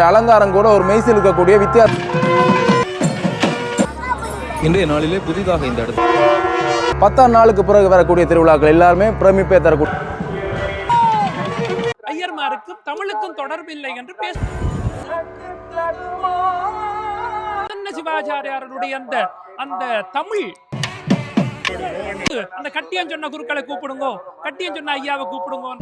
முருகப்பெருமானுடைய அலங்காரம் கூட ஒரு மெய்சில் இருக்கக்கூடிய வித்தியாசம் இன்றைய நாளிலே புதிதாக இந்த இடத்துல பத்தாம் நாளுக்கு பிறகு வரக்கூடிய திருவிழாக்கள் எல்லாருமே பிரமிப்பை தரக்கூடிய ஐயர்மாருக்கும் தமிழுக்கும் தொடர்பில்லை என்று பேச பிரசன்ன சிவாச்சாரியாருடைய அந்த அந்த தமிழ் அந்த கட்டியம் சொன்ன குருக்களை கூப்பிடுங்கோ கட்டியம் சொன்ன ஐயாவை கூப்பிடுங்கோ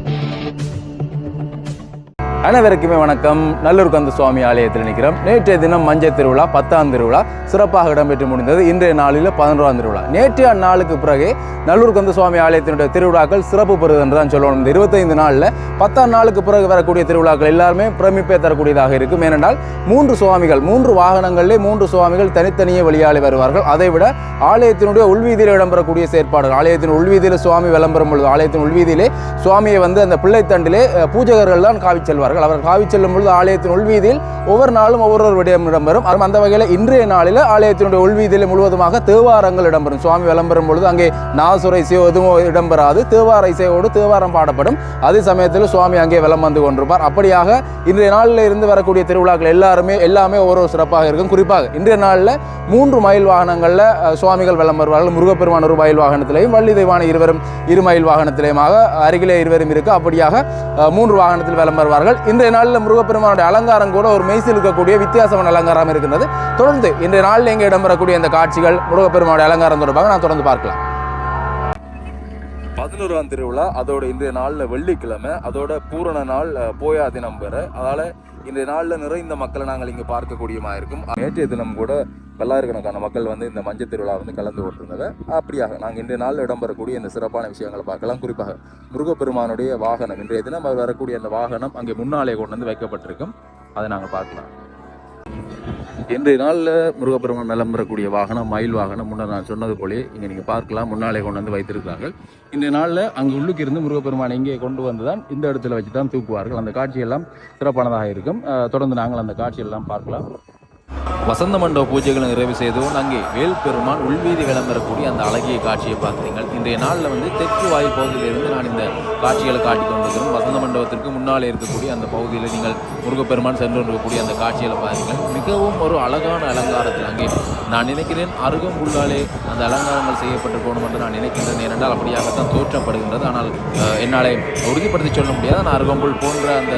அனைவருக்குமே வணக்கம். நல்லூர் கந்த சுவாமி ஆலயத்தில் நிற்கிறோம். நேற்றைய தினம் மஞ்சள் திருவிழா பத்தாம் திருவிழா சிறப்பாக இடம்பெற்று முடிந்தது. இன்றைய நாளில் பதினோராம் திருவிழா. நேற்றைய நாளுக்கு பிறகு நல்லூர் கந்த சுவாமி ஆலயத்தினுடைய திருவிழாக்கள் சிறப்பு பெறுது என்று தான் சொல்லணும். இந்த இருபத்தைந்து நாளில் பத்தாம் நாளுக்கு பிறகு வரக்கூடிய திருவிழாக்கள் எல்லாருமே பிரமிப்பை தரக்கூடியதாக இருக்கும். ஏனென்றால் மூன்று சுவாமிகள் மூன்று வாகனங்களிலே மூன்று சுவாமிகள் தனித்தனியே வெளியாளி வருவார்கள். அதைவிட ஆலயத்தினுடைய உள்வீதியில் இடம்பெறக்கூடிய செயற்பாடுகள் ஆலயத்தின் உள்வீதியில் சுவாமி விளம்பரம் பொழுது ஆலயத்தின் உள்வீதியிலே சுவாமியை வந்து அந்த பிள்ளைத்தண்டிலே பூஜகர்கள் தான் காவி செல்வார்கள் அவர் காவி செல்லும் பொழுது ஆலயத்தின் உள்வீதியில் ஒவ்வொரு நாளும் ஒவ்வொரு விடயம் இடம்பெறும். அந்த வகையில் இன்றைய நாளில் ஆலயத்தினுடைய உள்வீதியில் முழுவதுமாக தேவாரங்கள் இடம்பெறும். சுவாமி விளம்பரம் பொழுது அங்கே நாசுரை இசையோ எதுவும் இடம்பெறாது. தேவார இசையோடு தேவாரம் பாடப்படும். அதே சமயத்தில் சுவாமி அங்கே விளம் வந்து கொண்டிருப்பார். அப்படியாக இன்றைய நாளில் இருந்து வரக்கூடிய திருவிழாக்கள் எல்லாருமே எல்லாமே ஒரு ஒரு சிறப்பாக இருக்கும். குறிப்பாக இன்றைய நாளில் மூன்று மயில் வாகனங்களில் சுவாமிகள் விளம் வருவார்கள் முருகப்பெருமான் ஒரு மயில் வாகனத்திலையும் வள்ளி தெய்வான இருவரும் இரு மயில் வாகனத்திலேயுமாக அருகிலே இருவரும் இருக்கு. அப்படியாக மூன்று வாகனத்தில் விளம் வருவார்கள் இன்றைய நாளில் முருகப்பெருமானுடைய அலங்காரம் கூட ஒரு மெய்சில் இருக்கக்கூடிய வித்தியாசமான அலங்காரம் இருக்கின்றது. தொடர்ந்து இன்றைய நாளில் இங்கே இடம்பெறக்கூடிய இந்த காட்சிகள் முருகப்பெருமானுடைய அலங்காரம் தொடர்பாக நான் தொடர்ந்து பார்க்கலாம். பதினோராம் திருவிழா அதோட இன்றைய நாளில் வெள்ளிக்கிழமை அதோட பூரண நாள் போயா தினம் பெற அதால இன்றைய நாளில் நிறைந்த மக்களை நாங்கள் இங்கே பார்க்கக்கூடியமாக இருக்கும். நேற்றைய தினம் கூட பல்லாயிரக்கணக்கான மக்கள் வந்து இந்த மஞ்சள் திருவிழா வந்து கலந்து கொண்டிருந்தது. அப்படியாக நாங்கள் இன்றைய நாளில் இடம்பெறக்கூடிய இந்த சிறப்பான விஷயங்களை பார்க்கலாம். குறிப்பாக முருகப்பெருமானுடைய வாகனம். இன்றைய தினம் அவர் வரக்கூடிய அந்த வாகனம் அங்கே முன்னாலே கொண்டு வந்து வைக்கப்பட்டிருக்கும். அதை நாங்கள் பார்க்கலாம். இன்றைய நாளில் முருகப்பெருமான் மேலம் வரக்கூடிய வாகனம் மயில் வாகனம் முன்னர் நான் சொன்னது போலே இங்கே நீங்கள் பார்க்கலாம் முன்னாலே கொண்டு வந்து வைத்திருக்கிறார்கள். இன்றைய நாளில் அங்கே உள்ளுக்கு இருந்து முருகப்பெருமான் இங்கே கொண்டு வந்து தான் இந்த இடத்துல வச்சு தான் தூக்குவார்கள். அந்த காட்சியெல்லாம் சிறப்பானதாக இருக்கும். தொடர்ந்து நாங்கள் அந்த காட்சியெல்லாம் பார்க்கலாம். வசந்த மண்டப பூஜைகளை நிறைவு செய்தோம் அங்கே வேல் பெருமான் உள்வீதி விளம்பரக்கூடிய அந்த அழகிய காட்சியை பார்க்குறீங்க இன்றைய நாளில் வந்து தெற்கு வாயில் பகுதியிலிருந்து நான் இந்த காட்சிகளை காட்டி கொண்டிருக்கிறோம் வசந்த மண்டபத்திற்கு முன்னாலே இருக்கக்கூடிய அந்த பகுதியில் நீங்கள் முருகப்பெருமான் சென்று இருக்கக்கூடிய அந்த காட்சிகளை பாருங்கள். மிகவும் ஒரு அழகான அலங்காரத்தில் அங்கே நான் நினைக்கிறேன் அருகம் உள்ளாலே அந்த அலங்காரங்கள் செய்யப்பட்டிருக்கணும் என்று நான் நினைக்கின்றேன். ஏனென்றால் அப்படியாகத்தான் தோற்றப்படுகின்றது. ஆனால் என்னால் என்னாலே உறுதிப்படுத்தி சொல்ல முடியாது. ஆனால் அருகம்புல் போன்ற அந்த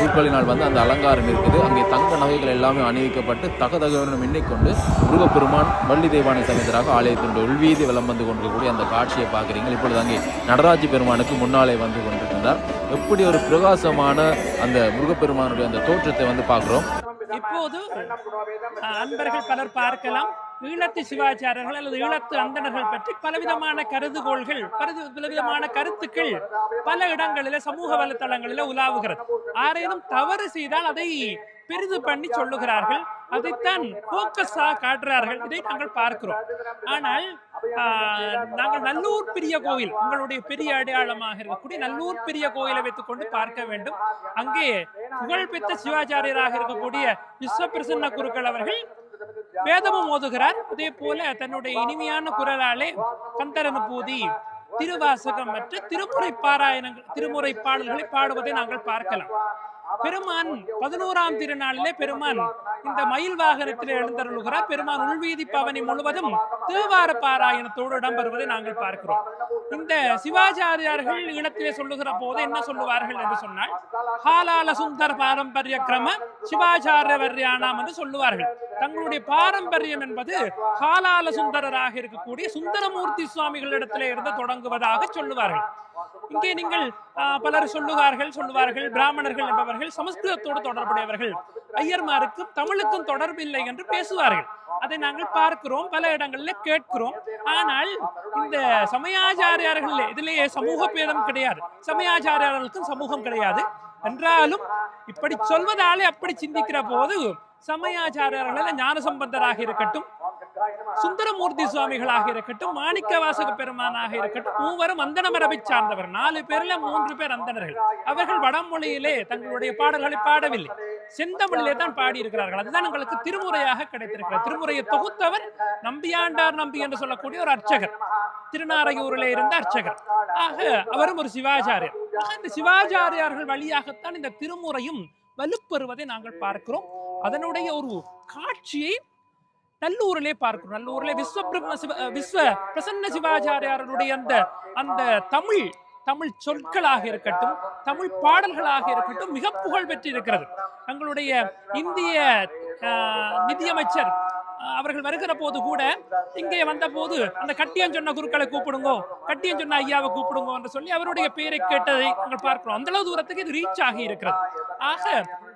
பூக்களினால் வந்து அந்த அலங்காரம் இருக்குது. அங்கே தங்க நகைகள் எல்லாமே அணிவிக்கப்பட்டு தகதகவனும் எண்ணிக்கொண்டு முருகப்பெருமான் வள்ளி தெய்வானை சமேதராக ஆலயத்தின் உள்வீதி விளம் வந்து கொண்டிருக்கக்கூடிய அந்த காட்சியை பார்க்குறீங்க இப்பொழுது அங்கே நடராஜ பெருமானுக்கு முன்னாலே வந்து கொண்டிருக்கின்றார். எப்படி ஒரு பிரகாசமான அந்த முருகப்பெருமானுடைய அந்த தோற்றத்தை வந்து பார்க்குறோம். இப்போது அன்பர்கள் பலர் பார்க்கலாம். ஈழத்து சிவாச்சாரியர்கள் அல்லது ஈழத்து அந்தணர்கள் பற்றி பலவிதமான கருதுகோள்கள் பலவிதமான கருத்துக்கள் பல இடங்களில சமூக வலைத்தளங்களில உலாவுகிறது. ஆரேனும் தவறு செய்தால் அதை பெரிது பண்ணி சொல்லுகிறார்கள். அதைத்தான் போக்கஸா காட்டுறார்கள் இதை நாங்கள் பார்க்கிறோம். ஆனால் நாங்கள் நல்லூர் பெரிய கோயில் உங்களுடைய பெரிய அடையாளமாக இருக்கக்கூடிய நல்லூர் பெரிய கோயிலை வைத்துக்கொண்டு பார்க்க வேண்டும். அங்கே புகழ்பெற்ற சிவாச்சாரியராக இருக்கக்கூடிய விஸ்வபிரசன்ன குருக்கள் அவர்கள் வேதமும் ஓதுகிறார். அதே போல தன்னுடைய இனிமையான குரலாலே கந்தரனுபூதி திருவாசகம் மற்ற திருமுறை பாராயணங்கள் திருமுறை பாடல்களை பாடுவதை நாங்கள் பார்க்கலாம். பெருமான் பதினோராம் திருநாளிலே பெருமான் இந்த மயில் வாகனத்தில் எழுந்தருளுகிறார். பெருமான் உள்வீதி பவனி முழுவதும் தேவார பாராயணத்தோடு இடம்பெறுவதை நாங்கள் பார்க்கிறோம். இந்த சிவாச்சாரியார்கள் ஈழத்திலே சொல்லுகிற போது என்ன சொல்லுவார்கள் என்று சொன்னால் ஹாலால சுந்தர பாரம்பரிய கிரம சிவாச்சாரிய வர்யானாம் என்று சொல்லுவார்கள். தங்களுடைய பாரம்பரியம் என்பது ஹாலால சுந்தரராக இருக்கக்கூடிய சுந்தரமூர்த்தி சுவாமிகளிடத்திலே இருந்து தொடங்குவதாக சொல்லுவார்கள். இங்கே நீங்கள் பலர் சொல்லுவார்கள் சொல்லுவார்கள் பிராமணர்கள் என்பவர்கள் சமஸ்கிருதத்தோடு தொடர்புடையவர்கள். ஐயர்மாருக்கும் தமிழுக்கும் தொடர்பு இல்லை என்று பேசுவார்கள். அதை நாங்கள் பார்க்கிறோம் பல இடங்களில் கேட்கிறோம். ஆனால் இந்த சமயாச்சாரியார்கள் இதிலேயே சமூக பேதம் கிடையாது. சமயாச்சாரியார்களுக்கும் சமூகம் கிடையாது. என்றாலும் இப்படி சொல்வதாலே அப்படி சிந்திக்கிற போது சமயாச்சாரியர்கள் ஞானசம்பந்தராக இருக்கட்டும் சுந்தரமூர்த்தி சுவாமிகளாக இருக்கட்டும் மாணிக்க வாசக பெருமானாக இருக்கட்டும் மூவரும் அந்தன மரபை சார்ந்தவர். நாலு பேர்ல மூன்று பேர் அந்தனர்கள் அவர்கள் வடமொழியிலே தங்களுடைய பாடல்களை பாடவில்லை. செந்தமிழிலே தான் பாடியிருக்கிறார்கள். அதுதான் எங்களுக்கு திருமுறையாக கிடைத்திருக்கிறது. திருமுறையை தொகுத்தவர் நம்பியாண்டார் நம்பி என்று சொல்லக்கூடிய ஒரு அர்ச்சகர். திருநாரையூரிலே இருந்த அர்ச்சகர். ஆக அவரும் ஒரு சிவாச்சாரியர். இந்த சிவாச்சாரியார்கள் வழியாகத்தான் இந்த திருமுறையும் வலுப்பெறுவதை நாங்கள் பார்க்கிறோம். அதனுடைய ஒரு காட்சியை நல்லூரிலே பார்க்கிறோம். நல்லூரிலே விஸ்வ பிரம்ம சிவ விஸ்வ பிரசன்ன சிவாச்சாரியாருடைய அந்த அந்த தமிழ் தமிழ் சொற்களாக இருக்கட்டும் தமிழ் பாடல்களாக இருக்கட்டும் மிக புகழ் பெற்றிருக்கிறது. எங்களுடைய இந்திய நிதியமைச்சர் அவர்கள் வருகிற போது கூட இங்கே வந்த போது அந்த கட்டியம் சொன்ன குருக்களை கூப்பிடுங்கோ கட்டியம் சொன்ன ஐயாவை கூப்பிடுங்கோ என்று சொல்லி அவருடைய பெயரை கேட்டதை நாங்கள் பார்க்கிறோம். அந்த அளவு தூரத்துக்கு இது ரீச் ஆகி இருக்கிறது. ஆக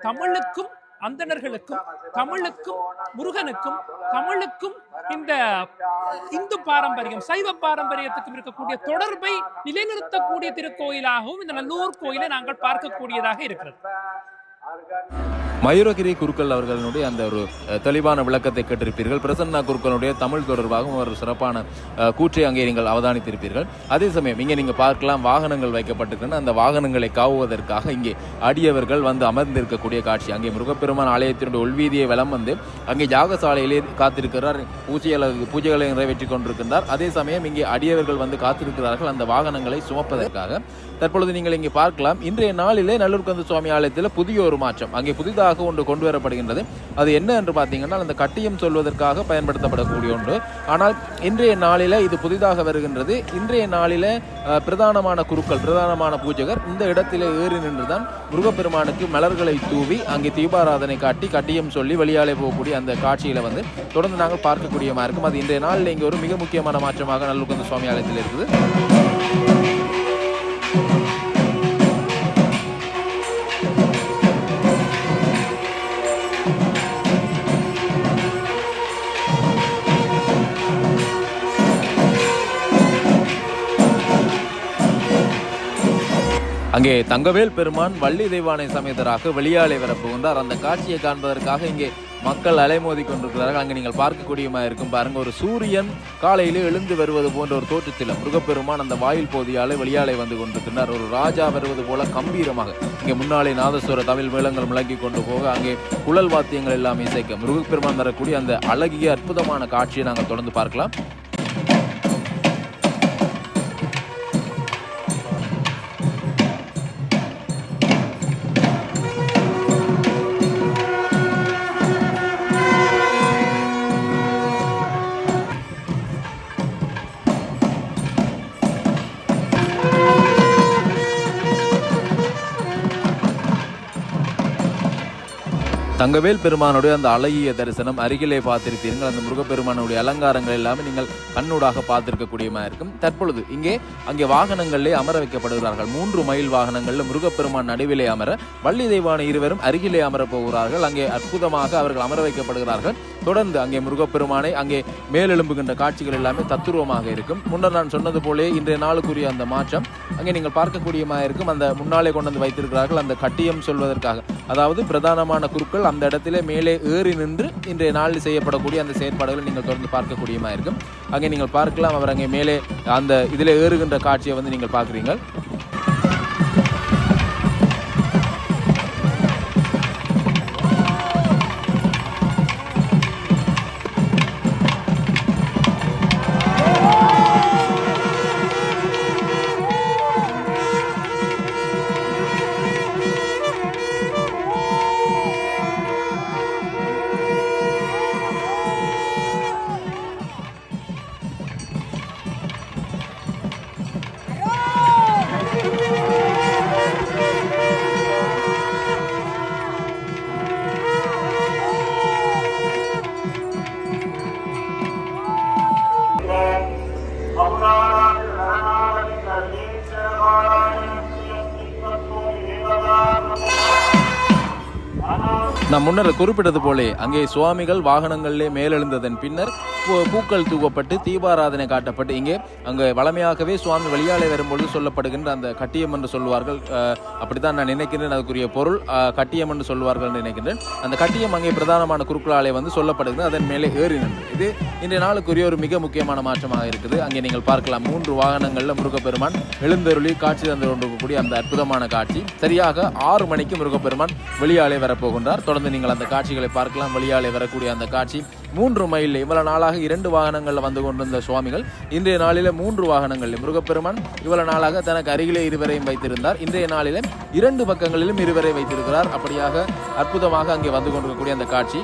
தமிழுக்கும் அந்தணர்களுக்கும் தமிழுக்கும் முருகனுக்கும் தமிழுக்கும் இந்த இந்து பாரம்பரியம் சைவ பாரம்பரியத்துக்கும் இருக்கக்கூடிய தொடர்பை நிலைநிறுத்தக்கூடிய திருக்கோயிலாகவும் இந்த நல்லூர் கோயிலை நாங்கள் பார்க்கக்கூடியதாக இருக்கிறது. மயூரகிரி குருக்கள் அவர்களுடைய அந்த ஒரு தெளிவான விளக்கத்தை கேட்டிருப்பீர்கள். பிரசன்னா குருக்களுடைய தமிழ் தொடர்பாகவும் ஒரு சிறப்பான கூற்றை அங்கே நீங்கள் அவதானித்திருப்பீர்கள். அதே சமயம் இங்கே நீங்கள் பார்க்கலாம் வாகனங்கள் வைக்கப்பட்டிருக்கின்றன. அந்த வாகனங்களை காவுவதற்காக இங்கே அடியவர்கள் வந்து அமர்ந்திருக்கக்கூடிய காட்சி. அங்கே முருகப்பெருமான் ஆலயத்தினுடைய உள்வீதியை வலம் வந்து அங்கே யாகசாலையிலே காத்திருக்கிறார். பூஜைகளை பூஜைகளை நிறைவேற்றி கொண்டிருக்கின்றார். அதே சமயம் இங்கே அடியவர்கள் வந்து காத்திருக்கிறார்கள் அந்த வாகனங்களை சுமப்பதற்காக. தற்பொழுது நீங்கள் இங்கே பார்க்கலாம். இன்றைய நாளிலே நல்லூர்கந்த சுவாமி ஆலயத்தில் புதிய ஒரு மாற்றம் அங்கே புதிதாக ஒன்று கொண்டு வரப்படுகின்றது. அது என்ன என்று பார்த்தீங்கன்னா அந்த கட்டியம் சொல்வதற்காக பயன்படுத்தப்படக்கூடிய ஒன்று. ஆனால் இன்றைய நாளில் இது புதிதாக வருகின்றது. இன்றைய நாளில் பிரதானமான குருக்கள் பிரதானமான பூஜகர் இந்த இடத்திலே ஏறி நின்றுதான் முருகப்பெருமானுக்கு மலர்களை தூவி அங்கே தீபாராதனை காட்டி கட்டியம் சொல்லி வெளியாலே போகக்கூடிய அந்த காட்சியில் வந்து தொடர்ந்து நாங்கள் பார்க்கக்கூடியமா இருக்கும். அது இன்றைய நாளில் இங்கே ஒரு மிக முக்கியமான மாற்றமாக நல்லூர்கந்த சுவாமி ஆலயத்தில் இருக்குது. அங்கே தங்கவேல் பெருமான் வள்ளி தெய்வானை சமேதராக வெளியாலே வரப்புகின்றார். அந்த காட்சியை காண்பதற்காக இங்கே மக்கள் அலைமோதி கொண்டிருக்கிறார்கள். அங்கே நீங்கள் பார்க்கக்கூடியமா இருக்கும் பாருங்க ஒரு சூரியன் காலையிலே எழுந்து வருவது போன்ற ஒரு தோற்றத்தில் முருகப்பெருமான் அந்த வாயில் போதியாலே வெளியாலே வந்து கொண்டிருக்கிறார் ஒரு ராஜா வருவது போல கம்பீரமாக இங்கே முன்னாலே நாதஸ்வர தமிழ் மேளங்கள் முழங்கி கொண்டு போக அங்கே குழல் வாத்தியங்கள் எல்லாம் இசைக்க முருகப்பெருமான் வரக்கூடிய அந்த அழகிய அற்புதமான காட்சியை நாங்கள் தொடர்ந்து பார்க்கலாம். தங்கவேல் பெருமானுடைய அந்த அழகிய தரிசனம் அருகிலே பார்த்திருப்பீர்கள். அந்த முருகப்பெருமானுடைய அலங்காரங்கள் எல்லாமே நீங்கள் கண்ணூடாக பார்த்திருக்கக்கூடியமா இருக்கும். தற்பொழுது இங்கே அங்கே வாகனங்களிலே அமர வைக்கப்படுகிறார்கள். மூன்று மைல் வாகனங்களில் முருகப்பெருமான் நடுவிலே அமர வள்ளி தெய்வான இருவரும் அருகிலே அமர போகிறார்கள். அங்கே அற்புதமாக அவர்கள் அமர வைக்கப்படுகிறார்கள். தொடர்ந்து அங்கே முருகப்பெருமானை அங்கே மேலெழும்புகின்ற காட்சிகள் எல்லாமே தத்துருவமாக இருக்கும். முன்னர் நான் சொன்னது போலே இன்றைய நாளுக்குரிய அந்த மாற்றம் அங்கே நீங்கள் பார்க்கக்கூடியமாக இருக்கும். அந்த முன்னாலே கொண்டு வந்து வைத்திருக்கிறார்கள் அந்த கட்டியம் சொல்வதற்காக. அதாவது பிரதானமான குருக்கள் அந்த இடத்துல மேலே ஏறி நின்று இன்றைய நாளில் செய்யப்படக்கூடிய அந்த செயற்பாடுகளை நீங்கள் தொடர்ந்து பார்க்கக்கூடியமா இருக்கும். அங்கே நீங்கள் பார்க்கலாம் அவர் அங்கே மேலே அந்த இதில் ஏறுகின்ற காட்சியை வந்து நீங்கள் பார்க்குறீங்க நான் முன்னர் குறிப்பிட்டது போலே அங்கே சுவாமிகள் வாகனங்களிலே மேலெழுந்ததன் பின்னர் பூக்கள் தூவப்பட்டு தீபாராதனை காட்டப்பட்டு இங்கே அங்கே வளமையாகவே சுவாமி வெளியாலே வரும்பொழுது சொல்லப்படுகின்ற அந்த கட்டியம் என்று சொல்லுவார்கள். அஹ், அப்படித்தான் நான் நினைக்கின்றேன். அதுக்குரிய பொருள் கட்டியம் என்று சொல்வார்கள் நினைக்கின்றேன். அந்த கட்டியம் அங்கே பிரதானமான குருக்களாலே வந்து சொல்லப்படுகிறது. அதன் மேலே ஏறி நின்று இது இன்றைய நாளுக்குரிய ஒரு மிக முக்கியமான மாற்றமாக இருக்குது. அங்கே நீங்கள் பார்க்கலாம். மூன்று வாகனங்களில் முருகப்பெருமான் எழுந்தருளி காட்சி தந்து கொண்டிருக்கக்கூடிய அந்த அற்புதமான காட்சி. சரியாக ஆறு மணிக்கு முருகப்பெருமான் வெளியாலே வரப்போகின்றார். தொடர்ந்து நீங்கள் அந்த காட்சிகளை பார்க்கலாம். வெளியாலே வரக்கூடிய அந்த காட்சி. மூன்று மைல் இவ்வளவு நாளாக இரண்டு வாகனங்களில் வந்து கொண்டிருந்த சுவாமிகள் இன்றைய நாளில மூன்று வாகனங்களில் முருகப்பெருமான் இவ்வளவு நாளாக தனக்கு அருகிலே இருவரையும் வைத்திருந்தார். இன்றைய நாளில இரண்டு பக்கங்களிலும் இருவரை வைத்திருக்கிறார். அப்படியாக அற்புதமாக அங்கே வந்து கொண்டிருக்கக்கூடிய அந்த காட்சி.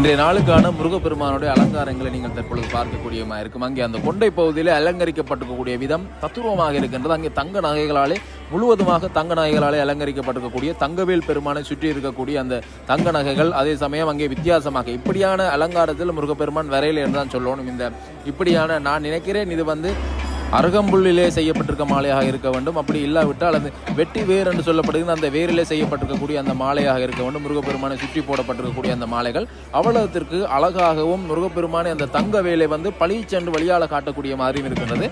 இன்றைய நாளுக்கான முருகப்பெருமானுடைய அலங்காரங்களை நீங்கள் தற்பொழுது பார்க்கக்கூடியமா இருக்கும். அங்கே அந்த கொண்டை பகுதியில் அலங்கரிக்கப்பட்டிருக்கக்கூடிய விதம் தத்துருவமாக இருக்கின்றது. அங்கே தங்க நகைகளாலே முழுவதுமாக தங்க நகைகளாலே அலங்கரிக்கப்பட்டிருக்கக்கூடிய தங்கவேல் பெருமானை சுற்றி இருக்கக்கூடிய அந்த தங்க நகைகள் அதே சமயம் அங்கே வித்தியாசமாக இப்படியான அலங்காரத்தில் முருகப்பெருமான் வரையில் என்று தான் சொல்லணும். இந்த இப்படியான நான் நினைக்கிறேன் இது வந்து அருகம்புல்லிலே செய்யப்பட்டிருக்க மாலையாக இருக்க வேண்டும். அப்படி இல்லாவிட்டால் அது வெட்டி வேர் என்று சொல்லப்படுகிற அந்த வேரிலே செய்யப்பட்டிருக்கக்கூடிய அந்த மாலையாக இருக்க வேண்டும். முருகப்பெருமானை சுற்றி போடப்பட்டிருக்கக்கூடிய அந்த மாலைகள் அவ்வளவுத்திற்கு அழகாகவும் முருகப்பெருமானை அந்த தங்க வேலை வந்து பழிச்சென்று வழியால் காட்டக்கூடிய மாதிரியும் இருக்கின்றது.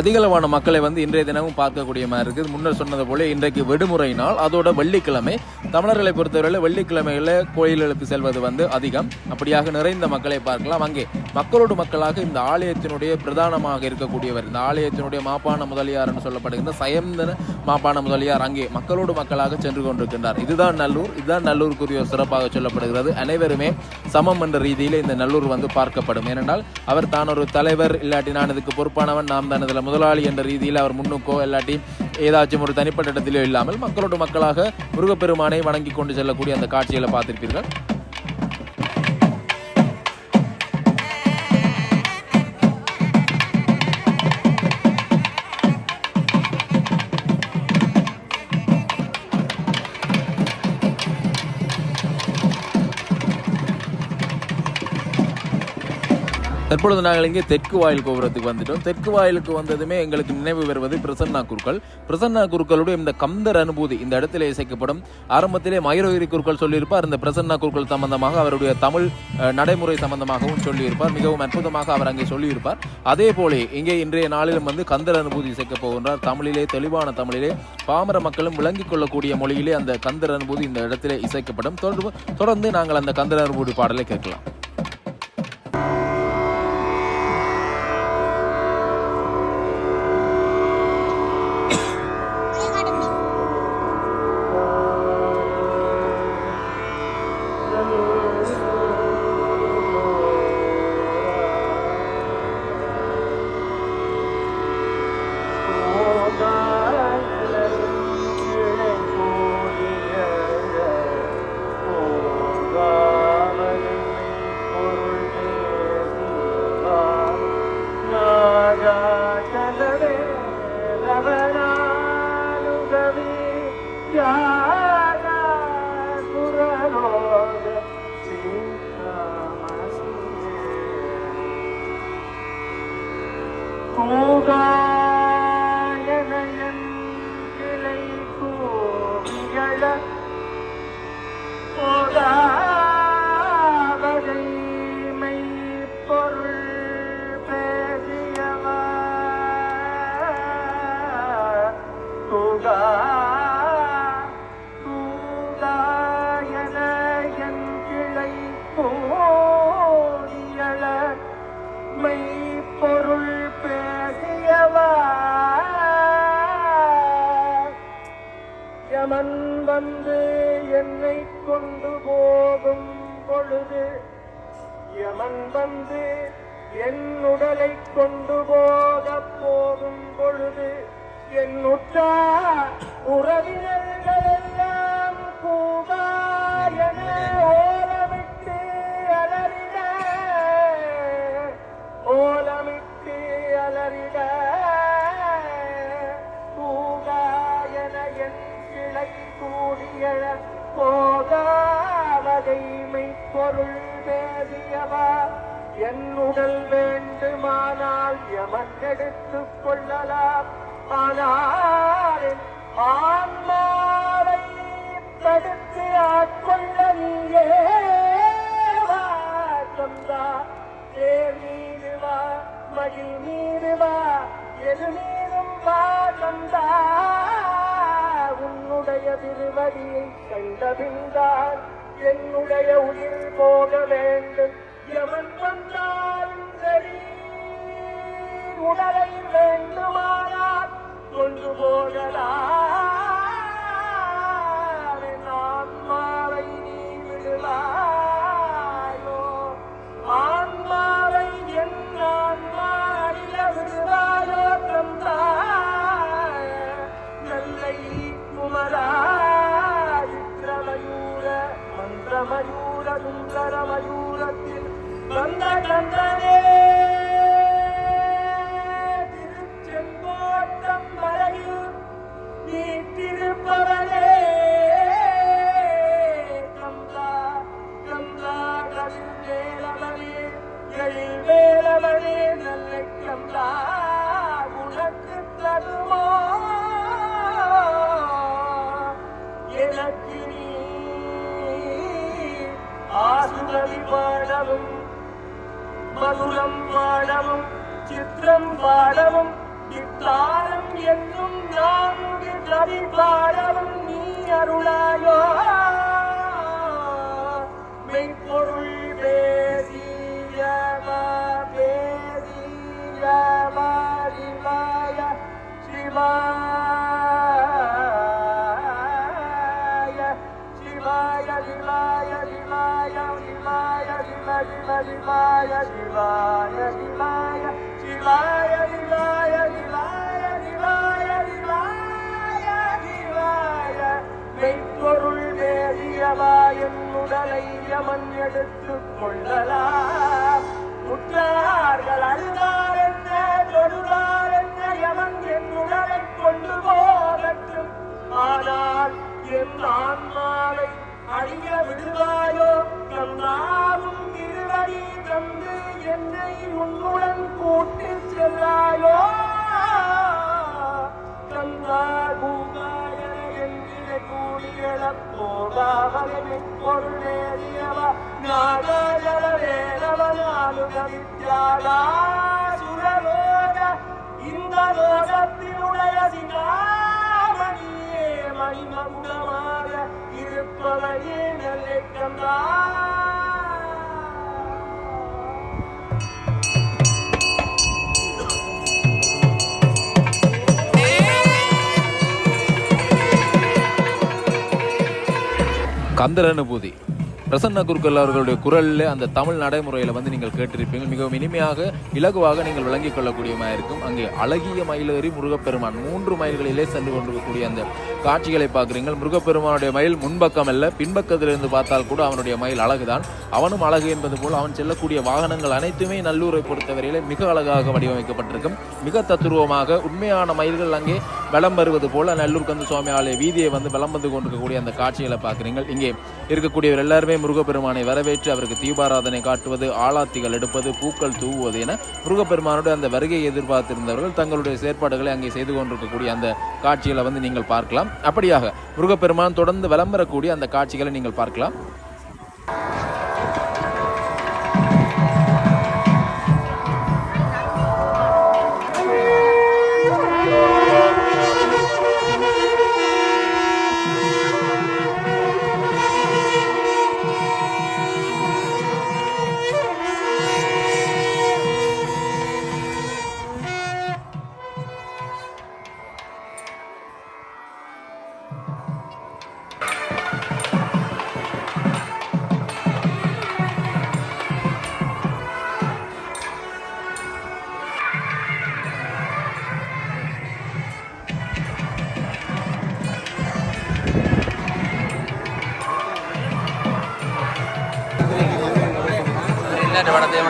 அதிகளவான மக்களை வந்து இன்றைய தினமும் பார்க்கக்கூடிய மாதிரி இருக்குது. முன்னர் சொன்னது போல இன்றைக்கு விடுமுறை நாள். அதோட வெள்ளிக்கிழமை. தமிழர்களை பொறுத்தவரையில் வெள்ளிக்கிழமைகளில் கோயில்களுக்கு செல்வது வந்து அதிகம். அப்படியாக நிறைந்த மக்களை பார்க்கலாம். அங்கே மக்களோடு மக்களாக இந்த ஆலயத்தினுடைய பிரதானமாக இருக்கக்கூடியவர் இந்த ஆலயத்தினுடைய மாப்பான முதலியார் என்று சொல்லப்படுகின்ற சயந்தன மாப்பான முதலியார் அங்கே மக்களோடு மக்களாக சென்று கொண்டிருக்கின்றார். இதுதான் நல்லூர். இதுதான் நல்லூருக்குரிய சிறப்பாக சொல்லப்படுகிறது. அனைவருமே சமம் என்ற ரீதியில் இந்த நல்லூர் வந்து பார்க்கப்படும். ஏனென்றால் அவர் தான் ஒரு தலைவர். இல்லாட்டி நான் இதுக்கு பொறுப்பானவன். நாம் தான் இதில் முதலாளி என்ற ரீதியில் அவர் முன்னுக்கோ இல்லாட்டி ஏதாச்சும் ஒரு தனிப்பட்ட இடத்திலோ இல்லாமல் மக்களோடு மக்களாக முருகப்பெருமானை வணங்கி கொண்டு செல்லக்கூடிய அந்த காட்சிகளை பார்த்திருப்பீர்கள். தற்பொழுது நாங்கள் இங்கே தெற்கு வாயில் கோபுரத்துக்கு வந்துட்டோம். தெற்கு வாயிலுக்கு வந்ததுமே எங்களுக்கு நினைவு வருவது பிரசன்னா குருக்கள். பிரசன்னா குருக்களுடைய இந்த கந்தர் அனுபூதி இந்த இடத்துல இசைக்கப்படும். ஆரம்பத்திலே மயூரகிரி குருக்கள் சொல்லியிருப்பார். இந்த பிரசன்னா குருக்கள் சம்பந்தமாக அவருடைய தமிழ் நடைமுறை சம்பந்தமாகவும் சொல்லியிருப்பார். மிகவும் அற்புதமாக அவர் அங்கே சொல்லியிருப்பார். அதே போல இங்கே இன்றைய நாளிலும் வந்து கந்தர் அனுபூதி இசைக்கப் போகின்றார். தமிழிலே தெளிவான தமிழிலே பாமர மக்களும் விளங்கிக் கொள்ளக்கூடிய மொழியிலே அந்த கந்தர் அனுபூதி இந்த இடத்திலே இசைக்கப்படும். தொடர்பு தொடர்ந்து நாங்கள் அந்த கந்தர் அனுபூதி பாடலை கேட்கலாம். யமன் வந்து என்னை கொண்டு போகும் பொழுது யமன் வந்து என் உடலை கொண்டு போக போகும் பொழுது என் உற்றா உறவினர்களெல்லாம் கூவா என ஓலமிட்டு அலறிட. ஓலமிட்டு அலறிட. கூவா என என் கிளை கூடிய போகாவதை மெய்ப்பொருள் பேசியவா. என் உடல் வேண்டுமானால் எமன் எடுத்துக் கொள்ளலாம். ஆனால் ஆன்மாவை தடுத்து ஆட்கொள்ள நீந்தா தேவீருவா மடி நீருவா எழுநீரும் வா தந்தா உன்னுடைய திருவடியை கண்டபின்றான் என்னுடைய உயிர் போக வேண்டும். எவன் வந்தாலும் சரி உடலை வேண்டுமா? கொண்டு போகலாம் ஆன்மாவை நீ விடுவாயோ? ஆன்மாவை என் ஆன்மா விடுவாயோ தந்தாய நெல்லை குமரா சித்திரமயூர மந்திரமயூர சுந்தரமயூரத்தில் வந்த கந்தனே சிவாய சிவாய சிவாய சிவ சிவ சிவாய சிவாய சிவாய சிவாய சிவாய சிவாய சிவாய சிவாய சிவாய மெய்ப்பொருள் வேதியவா என் யமன் எடுத்துக் கொள்ளலாம் உற்றார்கள் அழுதார் என்ன தொழுதார் என்ன யமன் கொண்டு போகட்டும் ஆனால் என் ஆன்மாவை அழிய விடுவாயோ? கந்தாவும் திருவடி தந்து என்னை உன்னுடன் கூட்டு செல்லாயோ? கந்தா பூங்காய என்கிற கூடியட போகாகவே மிப்பொரு நேரியவா நாகாஜல வேலவனாலு கதித்யாடா சுரலோக இந்த லோகத்தினுடைய சிகாமணியே மணிமகுடமா? இருப்பதையே நல்லிக்கம்தான் கந்தரனுபூதி பிரசன்ன குருக்கள் அவர்களுடைய குரலில் அந்த தமிழ் நடைமுறையில் வந்து நீங்கள் கேட்டிருப்பீங்க. மிகவும் இனிமையாக இலகுவாக நீங்கள் விளங்கிக் கொள்ளக்கூடியமாக இருக்கும். அங்கே அழகிய மயிலேறி முருகப்பெருமான் மூன்று மைல்களிலே சென்று கொண்டிருக்கக்கூடிய அந்த காட்சிகளை பார்க்குறீங்கள் முருகப்பெருமானுடைய மயில் முன்பக்கம் அல்ல பின்பக்கத்திலிருந்து பார்த்தால் கூட அவனுடைய மயில் அழகுதான். அவனும் அழகு என்பது போல் அவன் செல்லக்கூடிய வாகனங்கள் அனைத்துமே நல்லூரை பொறுத்தவரையிலே மிக அழகாக வடிவமைக்கப்பட்டிருக்கும். மிக தத்துருவமாக உண்மையான மயில்கள் அங்கே வலம் வருவது போல் நல்லூர் கந்த சுவாமி ஆலய வீதியை வந்து வலம் வந்து கொண்டிருக்கக்கூடிய அந்த காட்சிகளை பார்க்குறீங்கள் இங்கே இருக்கக்கூடியவர் எல்லாருமே முருகப்பெருமானை வரவேற்று அவருக்கு தீபாராதனை காட்டுவது ஆளாத்திகள் எடுப்பது பூக்கள் தூவுவது என முருகப்பெருமானுடைய அந்த வருகையை எதிர்பார்த்திருந்தவர்கள் தங்களுடைய செயற்பாடுகளை அங்கே செய்து கொண்டிருக்கக்கூடிய அந்த காட்சிகளை வந்து நீங்கள் பார்க்கலாம். அப்படியாக முருகப்பெருமான் தொடர்ந்து விளம்பரக்கூடிய அந்த காட்சிகளை நீங்கள் பார்க்கலாம்.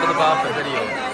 மற்ற படத்தையும் எடுத்து பார்ப்பேன் தெரியும்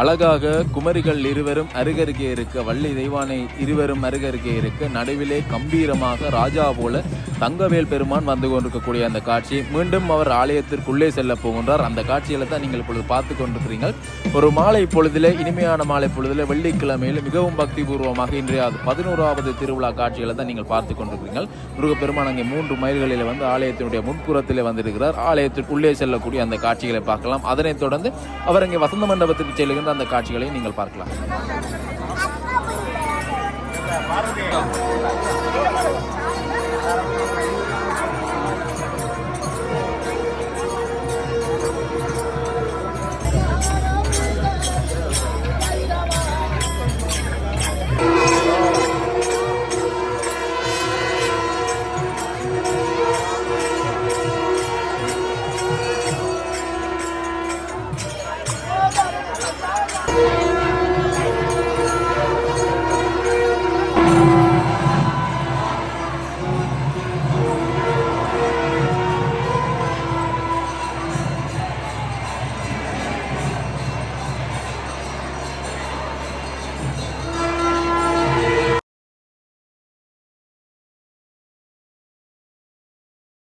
அழகாக குமரிகள் இருவரும் அருகருகே இருக்க வள்ளி தெய்வானை இருவரும் அருகருகே இருக்க நடுவிலே கம்பீரமாக ராஜா போல தங்கவேல் பெருமான் வந்து கொண்டிருக்கக்கூடிய அந்த காட்சி. மீண்டும் அவர் ஆலயத்திற்குள்ளே செல்ல போகின்றார். அந்த காட்சிகளை தான் நீங்கள் இப்பொழுது பார்த்து கொண்டிருக்கிறீர்கள். ஒரு மாலை பொழுதில் இனிமையான மாலை பொழுதில் வெள்ளிக்கிழமையில் மிகவும் பக்திபூர்வமாக இன்றைய பதினோராவது திருவிழா காட்சிகளை தான் நீங்கள் பார்த்து கொண்டிருக்கிறீர்கள். முருகப்பெருமான் அங்கே மூன்று மைல்களில் வந்து ஆலயத்தினுடைய முன்புறத்திலே வந்திருக்கிறார். ஆலயத்திற்குள்ளே செல்லக்கூடிய அந்த காட்சிகளை பார்க்கலாம். அதனைத் தொடர்ந்து அவர் அங்கே வசந்த மண்டபத்திற்கு செல்லுகின்ற அந்த காட்சிகளை நீங்கள் பார்க்கலாம்.